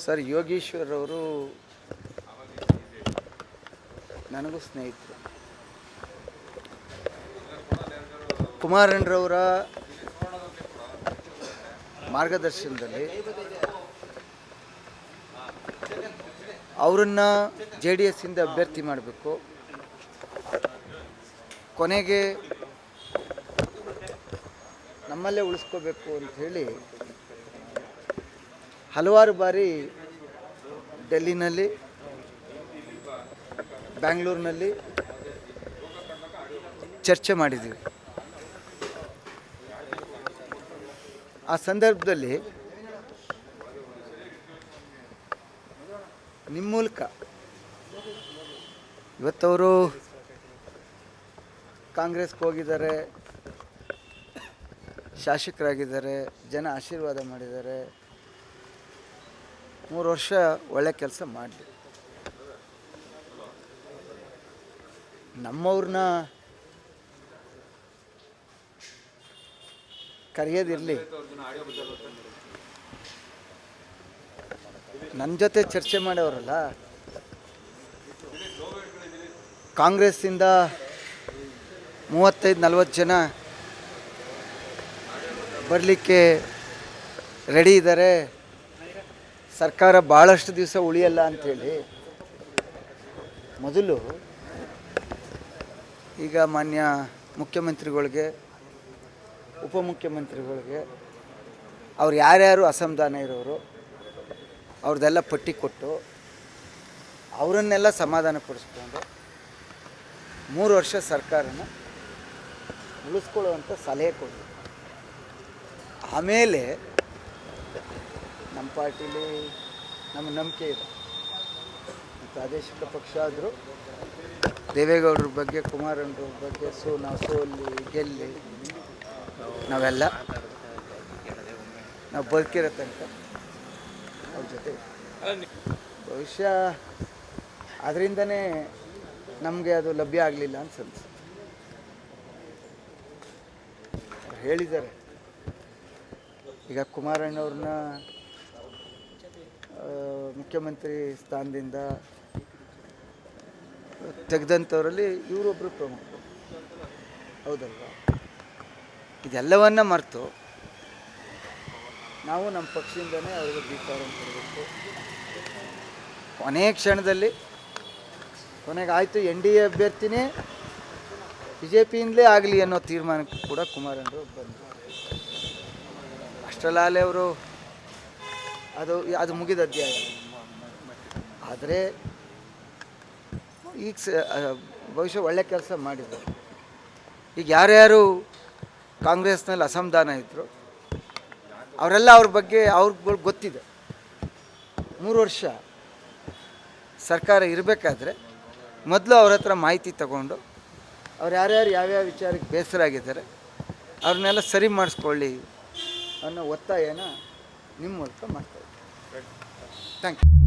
Sir, Yogeshwar ಅವರು ನನಗೂ ಸ್ನೇಹಿತರು. ಕುಮಾರಣ್ಣರವರ ಮಾರ್ಗದರ್ಶನದಲ್ಲಿ ಅವರನ್ನು ಜೆ ಡಿ ಎಸ್ಸಿಂದ ಅಭ್ಯರ್ಥಿ ಮಾಡಬೇಕು. ಕೊನೆಗೆ ನಮ್ಮಲ್ಲೇ ಉಳಿಸ್ಕೋಬೇಕು ಹೇಳಿ ಹಲವಾರು ಬಾರಿ ಡೆಲ್ಲಿನಲ್ಲಿ, ಬ್ಯಾಂಗ್ಳೂರಿನಲ್ಲಿ ಚರ್ಚೆ ಮಾಡಿದ್ದೀವಿ ಆ ಸಂದರ್ಭದಲ್ಲಿ ನಿಮ್ಮ ಮೂಲಕ ಇವತ್ತವರು ಕಾಂಗ್ರೆಸ್ಗೆ ಹೋಗಿದ್ದಾರೆ, ಶಾಸಕರಾಗಿದ್ದಾರೆ, ಜನ ಆಶೀರ್ವಾದ ಮಾಡಿದ್ದಾರೆ ಮೂರು ವರ್ಷ ಒಳ್ಳೆ ಕೆಲಸ ಮಾಡಲಿ. ನಮ್ಮವ್ರನ್ನ ಕರೆಯೋದಿರಲಿ ನನ್ನ ಜೊತೆ ಚರ್ಚೆ ಮಾಡೋರಲ್ಲ. ಕಾಂಗ್ರೆಸ್ಸಿಂದ ಮೂವತ್ತೈದು, ನಲ್ವತ್ತು ಜನ ಬರಲಿಕ್ಕೆ ರೆಡಿ ಇದ್ದಾರೆ ಸರ್ಕಾರ ಭಾಳಷ್ಟು ದಿವಸ ಉಳಿಯಲ್ಲ ಅಂಥೇಳಿ ಮೊದಲು ಈಗ ಮಾನ್ಯ ಮುಖ್ಯಮಂತ್ರಿಗಳಿಗೆ, ಉಪಮುಖ್ಯಮಂತ್ರಿಗಳಿಗೆ ಅವ್ರು ಯಾರ್ಯಾರು ಅಸಮಾಧಾನ ಇರೋರು, ಅವ್ರದ್ದೆಲ್ಲ ಪಟ್ಟಿ ಕೊಟ್ಟು ಅವರನ್ನೆಲ್ಲ ಸಮಾಧಾನ ಪಡಿಸ್ಕೊಂಡು ಮೂರು ವರ್ಷ ಸರ್ಕಾರನ ಉಳಿಸ್ಕೊಳ್ಳುವಂಥ ಸಲಹೆ ಕೊಡಿ ಆಮೇಲೆ ನಮ್ಮ ಪಾರ್ಟಿಲಿ ನಮ್ಮ ನಂಬಿಕೆ ಇದೆ. ಪ್ರಾದೇಶಿಕ ಪಕ್ಷ ಆದರೂ ದೇವೇಗೌಡರ ಬಗ್ಗೆ ಕುಮಾರಣ್ಣವ್ರ ಬಗ್ಗೆ, ಸೋ ನಾವು ಸೋಲ್ಲಿ ಗೆಲ್ಲಿ, ನಾವೆಲ್ಲ ನಾವು ಬದುಕಿರೋ ತನಕ ಅವ್ರ ಜೊತೆ ಭವಿಷ್ಯ ಅದರಿಂದನೇ ನಮಗೆ ಅದು ಲಭ್ಯ ಆಗಲಿಲ್ಲ ಅಂತ ಅನ್ಸುತ್ತೆ. ಹೇಳಿದ್ದಾರೆ. ಈಗ ಕುಮಾರಣ್ಣವ್ರನ್ನ ಮುಖ್ಯಮಂತ್ರಿ ಸ್ಥಾನದಿಂದ ತೆಗೆದಂಥವರಲ್ಲಿ ಇವರೊಬ್ಬರು ಪ್ರಮುಖರು ಹೌದಲ್ವಾ? ಇದೆಲ್ಲವನ್ನ ಮರೆತು ನಾವು ನಮ್ಮ ಪಕ್ಷದಿಂದನೇ ಅವ್ರಿಗೆ ದೀಪಾವಳಿ ಕೊಡಬೇಕು. ಕೊನೆಯ ಕ್ಷಣದಲ್ಲಿ, ಕೊನೆಗೆ ಆಯಿತು, ಎನ್ ಡಿ ಎ ಅಭ್ಯರ್ಥಿನೇ ಬಿ ಜೆ ಪಿಯಿಂದಲೇ ಆಗಲಿ ಅನ್ನೋ ತೀರ್ಮಾನಕ್ಕೆ ಕೂಡ ಕುಮಾರಣ್ಣರು ಬಂದರು. ಅಷ್ಟರಲ್ಲಾಲೆ ಅವರು ಅದು ಅದು ಮುಗಿದ ಅಧ್ಯಾಯ. ಆದರೆ, ಈಗ ಸ ಬಹುಶಃ ಒಳ್ಳೆ ಕೆಲಸ ಮಾಡಿದ್ದಾರೆ ಈಗ ಯಾರ್ಯಾರು ಕಾಂಗ್ರೆಸ್ನಲ್ಲಿ ಅಸಮಾಧಾನ ಇದ್ದರು ಅವರೆಲ್ಲ ಅವ್ರ ಬಗ್ಗೆ ಅವ್ರಿಗೆ ಗೊತ್ತಿದೆ. ಮೂರು ವರ್ಷ ಸರ್ಕಾರ ಇರಬೇಕಾದ್ರೆ ಮೊದಲು ಅವ್ರ ಹತ್ರ ಮಾಹಿತಿ ತಗೊಂಡು, ಅವ್ರು ಯಾರ್ಯಾರು ಯಾವ್ಯಾವ ವಿಚಾರಕ್ಕೆ ಬೇಸರ ಆಗಿದ್ದಾರೆ ಅವ್ರನ್ನೆಲ್ಲ ಸರಿ ಮಾಡಿಸ್ಕೊಳ್ಳಿ ಅನ್ನೋ ಒತ್ತಾಯನ ನಿಮ್ಮ ಮೂಲಕ ಮಾಡ್ತಾ ಇದ್ದೀನಿ. Thank you.